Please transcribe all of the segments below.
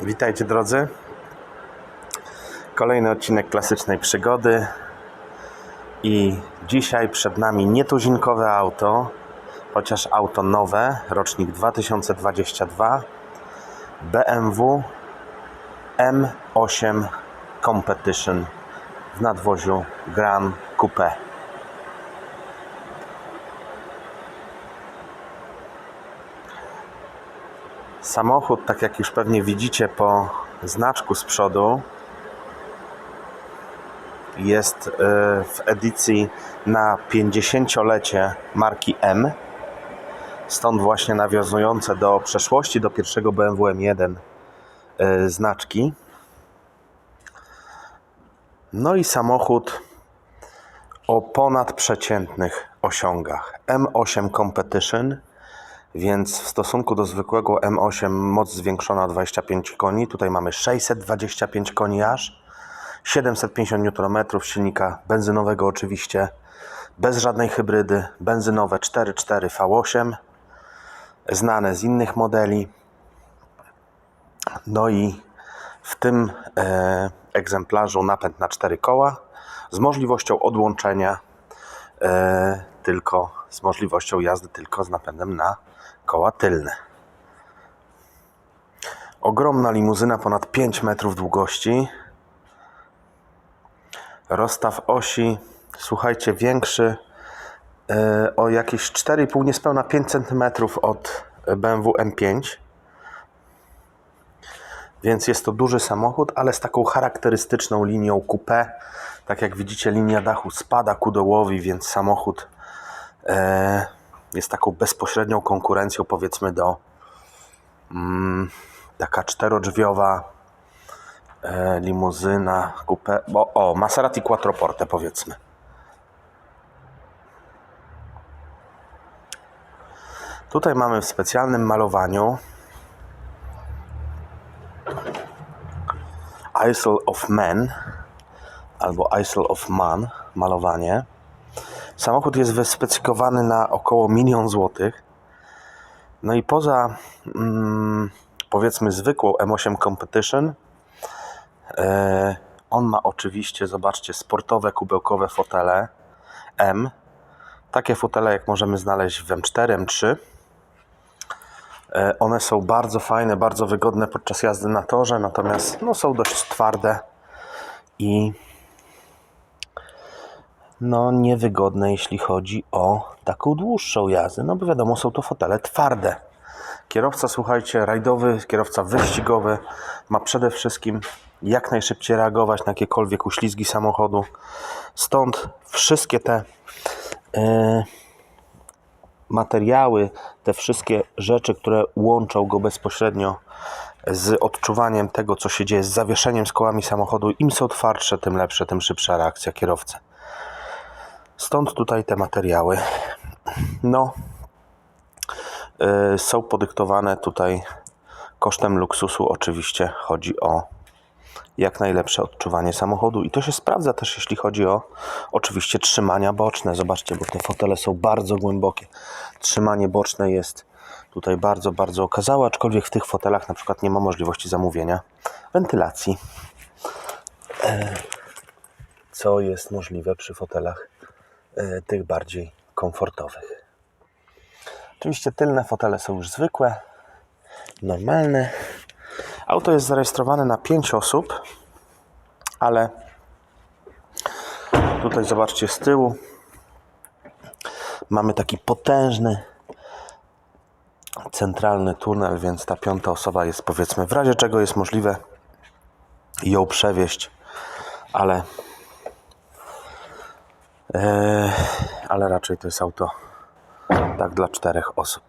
Witajcie drodzy. Kolejny odcinek klasycznej przygody. I dzisiaj przed nami nietuzinkowe auto, chociaż auto nowe, rocznik 2022. BMW M8 Competition w nadwoziu Grand Coupe. Samochód, tak jak już pewnie widzicie po znaczku z przodu, jest e, w edycji na 50-lecie marki M. Stąd właśnie nawiązujące do przeszłości, do pierwszego BMW M1 e, znaczki. No i samochód o ponadprzeciętnych osiągach. M8 Competition więc w stosunku do zwykłego M8 moc zwiększona o 25 koni. Tutaj mamy 625 koni aż, 750 Nm silnika benzynowego oczywiście, bez żadnej hybrydy, benzynowe 4.4 V8, znane z innych modeli. No i w tym e, egzemplarzu napęd na 4 koła z możliwością odłączenia e, tylko z możliwością jazdy tylko z napędem na koła tylne. Ogromna limuzyna ponad 5 metrów długości. Rozstaw osi, słuchajcie, większy e, o jakieś 4,5 niespełna 5 cm od BMW M5. Więc jest to duży samochód, ale z taką charakterystyczną linią coupé. Tak jak widzicie, linia dachu spada ku dołowi, więc samochód jest taką bezpośrednią konkurencją, powiedzmy, do mm, taka czterodrzwiowa e, limuzyna, coupé, bo, o, Maserati Quattroporte, powiedzmy. Tutaj mamy w specjalnym malowaniu Isle of Man albo Isle of Man malowanie. Samochód jest wyspecyfikowany na około milion złotych. No i poza mm, powiedzmy zwykłą M8 Competition, e, on ma oczywiście, zobaczcie, sportowe kubełkowe fotele M. Takie fotele jak możemy znaleźć w M4, M3. E, one są bardzo fajne, bardzo wygodne podczas jazdy na torze, natomiast no, są dość twarde i no, niewygodne, jeśli chodzi o taką dłuższą jazdę. No bo wiadomo, są to fotele twarde. Kierowca, słuchajcie, rajdowy, kierowca wyścigowy ma przede wszystkim jak najszybciej reagować na jakiekolwiek uślizgi samochodu. Stąd wszystkie te e, materiały, te wszystkie rzeczy, które łączą go bezpośrednio z odczuwaniem tego, co się dzieje z zawieszeniem z kołami samochodu, im są twardsze, tym lepsze, tym szybsza reakcja kierowcy. Stąd tutaj te materiały. No, yy, są podyktowane tutaj kosztem luksusu. Oczywiście chodzi o jak najlepsze odczuwanie samochodu i to się sprawdza też jeśli chodzi o oczywiście trzymania boczne. Zobaczcie, bo te fotele są bardzo głębokie. Trzymanie boczne jest tutaj bardzo, bardzo okazałe, aczkolwiek w tych fotelach na przykład nie ma możliwości zamówienia wentylacji. E, Co jest możliwe przy fotelach tych bardziej komfortowych. Oczywiście tylne fotele są już zwykłe, normalne. Auto jest zarejestrowane na 5 osób, ale tutaj zobaczcie z tyłu mamy taki potężny centralny tunel, więc ta piąta osoba jest powiedzmy w razie czego jest możliwe ją przewieźć, ale ale raczej to jest auto tak dla czterech osób.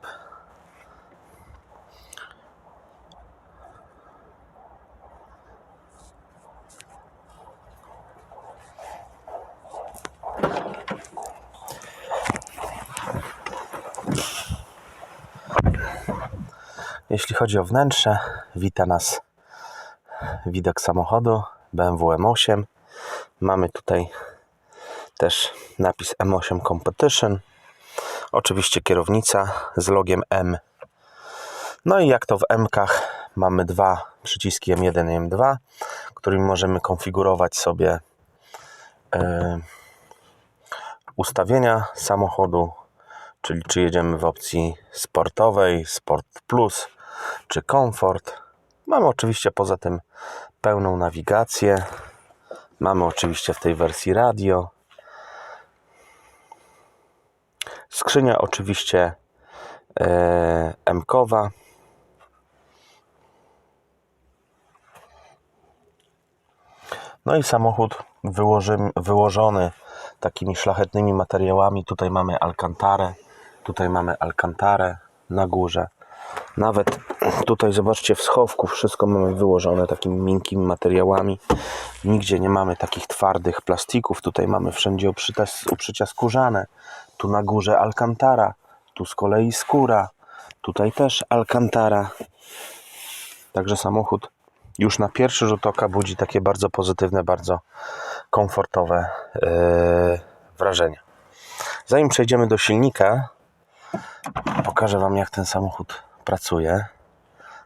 Jeśli chodzi o wnętrze, wita nas widok samochodu BMW M8. Mamy tutaj też napis M8 Competition. Oczywiście kierownica z logiem M. No i jak to w M-kach mamy dwa przyciski M1 i M2, którymi możemy konfigurować sobie e, ustawienia samochodu, czyli czy jedziemy w opcji sportowej, Sport Plus, czy komfort. Mamy oczywiście poza tym pełną nawigację. Mamy oczywiście w tej wersji radio. Skrzynia oczywiście e, M-kowa. No i samochód wyłożymy, wyłożony takimi szlachetnymi materiałami. Tutaj mamy alkantarę, tutaj mamy alkantarę na górze. Nawet tutaj zobaczcie w schowku wszystko mamy wyłożone takimi miękkimi materiałami. Nigdzie nie mamy takich twardych plastików. Tutaj mamy wszędzie uprzycia skórzane. Tu na górze alkantara, tu z kolei skóra. Tutaj też alkantara. Także samochód już na pierwszy rzut oka budzi takie bardzo pozytywne, bardzo komfortowe yy, wrażenia. Zanim przejdziemy do silnika, pokażę Wam jak ten samochód pracuje.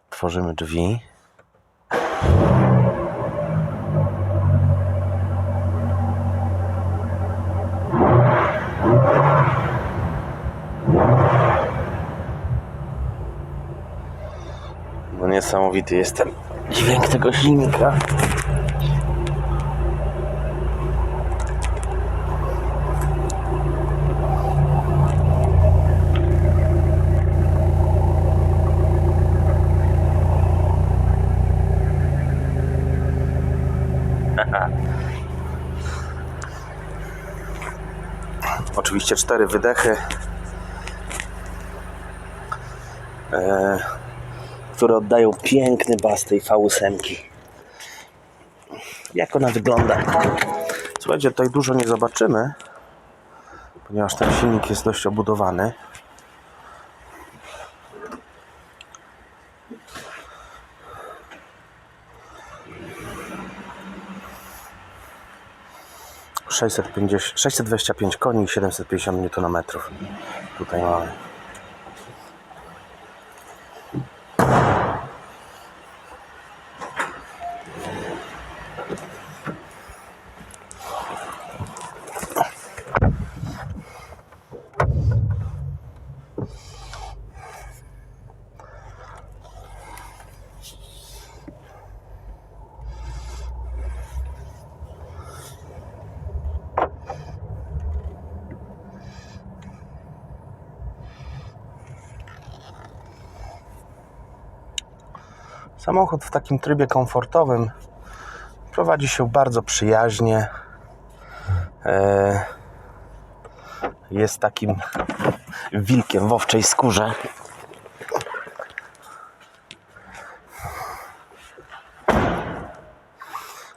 Tworzymy drzwi. No niesamowity jest ten dźwięk tego silnika. Oczywiście cztery wydechy, e, które oddają piękny bas tej V8. Jak ona wygląda? Słuchajcie, tutaj dużo nie zobaczymy, ponieważ ten silnik jest dość obudowany. Sześćset pięćdziesiąt- 625 koni i 750 Nm. Tutaj mamy. Samochód w takim trybie komfortowym prowadzi się bardzo przyjaźnie. E, Jest takim wilkiem w owczej skórze.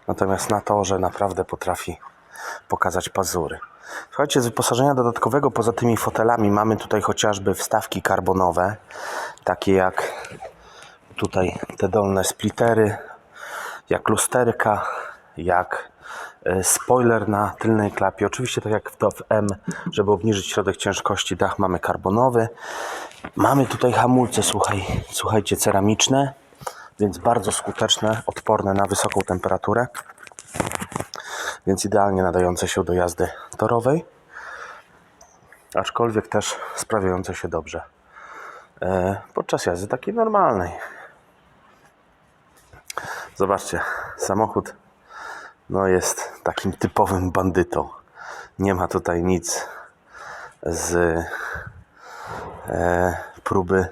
Natomiast na torze naprawdę potrafi pokazać pazury. Słuchajcie, z wyposażenia dodatkowego poza tymi fotelami mamy tutaj chociażby wstawki karbonowe, takie jak tutaj te dolne splittery, jak lusterka, jak e, spoiler na tylnej klapie. Oczywiście tak jak w w M, żeby obniżyć środek ciężkości, dach mamy karbonowy. Mamy tutaj hamulce, słuchaj, słuchajcie, ceramiczne, więc bardzo skuteczne, odporne na wysoką temperaturę, więc idealnie nadające się do jazdy torowej, aczkolwiek też sprawiające się dobrze e, podczas jazdy takiej normalnej. Zobaczcie, samochód no jest takim typowym bandytą. Nie ma tutaj nic z e, próby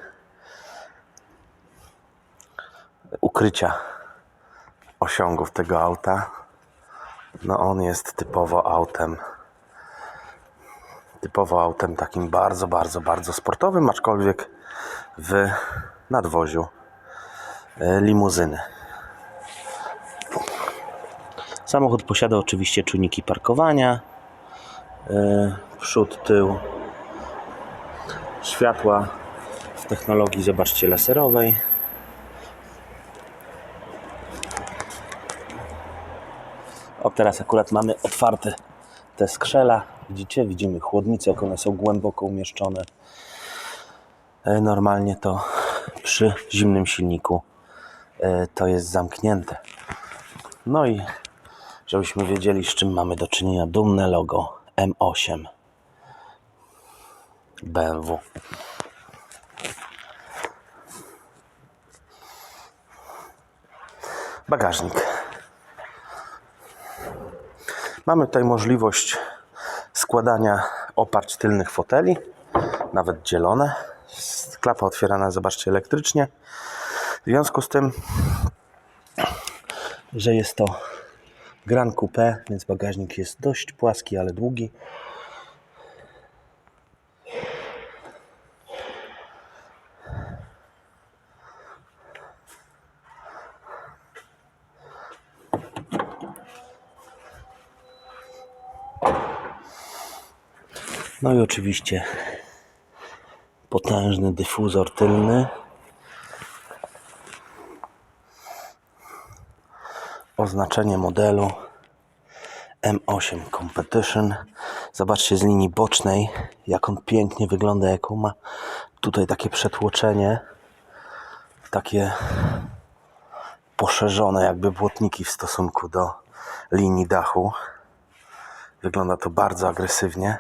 ukrycia osiągów tego auta. No on jest typowo autem typowo autem takim bardzo, bardzo, bardzo sportowym, aczkolwiek w nadwoziu e, limuzyny. Samochód posiada oczywiście czujniki parkowania, e, przód, tył, światła w technologii, zobaczcie, laserowej. O, teraz akurat mamy otwarte te skrzela. Widzicie? Widzimy chłodnice, jak one są głęboko umieszczone. E, Normalnie to przy zimnym silniku e, to jest zamknięte. No i żebyśmy wiedzieli, z czym mamy do czynienia, dumne logo M8 BMW. Bagażnik. Mamy tutaj możliwość składania oparć tylnych foteli, nawet dzielone. Klapa otwierana, zobaczcie, elektrycznie. W związku z tym, że jest to Gran Coupe, więc bagażnik jest dość płaski, ale długi. No i oczywiście potężny dyfuzor tylny. Oznaczenie modelu M8 Competition. Zobaczcie z linii bocznej, jak on pięknie wygląda, jaką ma tutaj takie przetłoczenie, takie poszerzone jakby błotniki w stosunku do linii dachu. Wygląda to bardzo agresywnie.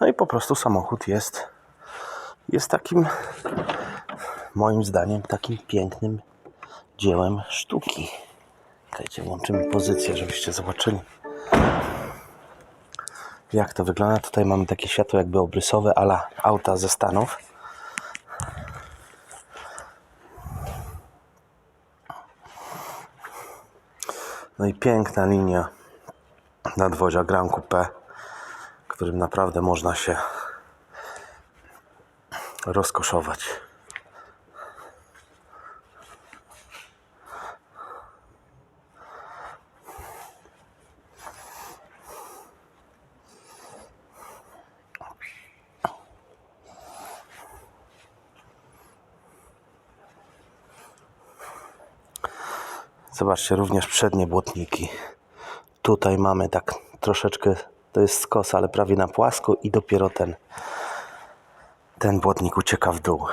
No i po prostu samochód jest, jest takim, moim zdaniem, takim pięknym dziełem sztuki. Czekajcie, włączymy pozycję, żebyście zobaczyli. Jak to wygląda? Tutaj mamy takie światło jakby obrysowe, ala auta ze Stanów. No i piękna linia nadwozia Gran Coupe którym naprawdę można się rozkoszować. Zobaczcie, również przednie błotniki. Tutaj mamy tak troszeczkę to jest skos, ale prawie na płasko i dopiero ten ten błotnik ucieka w dół.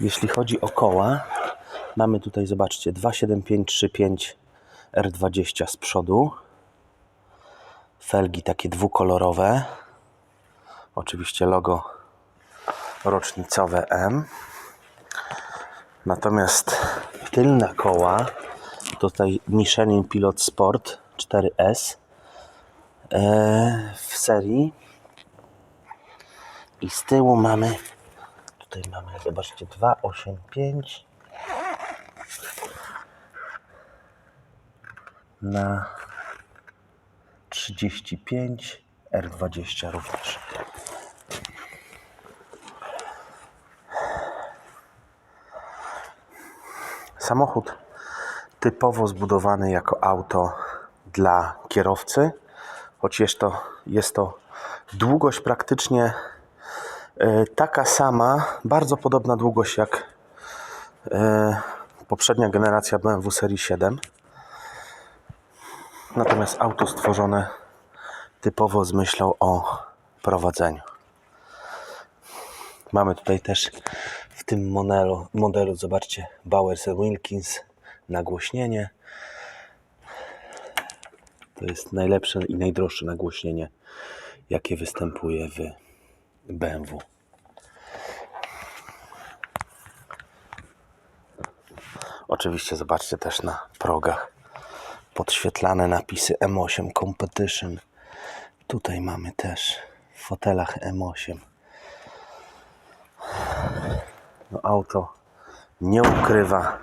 Jeśli chodzi o koła, mamy tutaj, zobaczcie, 27535 R20 z przodu. Felgi takie dwukolorowe. Oczywiście logo rocznicowe M. Natomiast tylne koła tutaj Michelin Pilot Sport 4S e, w serii. I z tyłu mamy tutaj mamy, zobaczcie 285 na 35 R20 również samochód typowo zbudowany jako auto dla kierowcy, choć jest to, jest to długość praktycznie e, taka sama, bardzo podobna długość jak e, poprzednia generacja BMW serii 7. Natomiast auto stworzone typowo z myślą o prowadzeniu. Mamy tutaj też w tym modelu, modelu zobaczcie, Bowers Wilkins nagłośnienie. To jest najlepsze i najdroższe nagłośnienie, jakie występuje w BMW. Oczywiście zobaczcie też na progach podświetlane napisy M8 Competition. Tutaj mamy też w fotelach M8. No auto nie ukrywa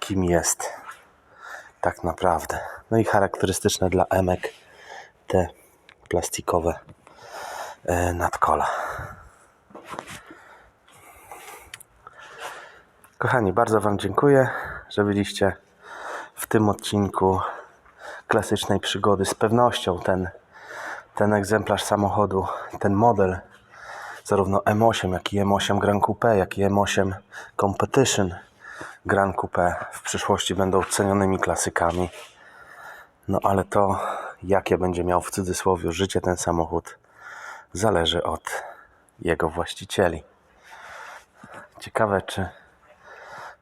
kim jest tak naprawdę. No i charakterystyczne dla emek te plastikowe e, nadkola. Kochani, bardzo Wam dziękuję, że byliście w tym odcinku klasycznej przygody. Z pewnością ten, ten egzemplarz samochodu, ten model, zarówno M8, jak i M8 Grand Coupe, jak i M8 Competition Grand Coupe w przyszłości będą cenionymi klasykami. No ale to, jakie będzie miał w cudzysłowie życie ten samochód, zależy od jego właścicieli. Ciekawe, czy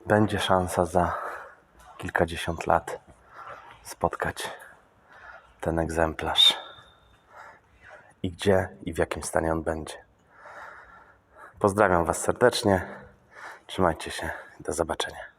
będzie szansa za kilkadziesiąt lat spotkać ten egzemplarz. I gdzie i w jakim stanie on będzie. Pozdrawiam Was serdecznie. Trzymajcie się. Do zobaczenia.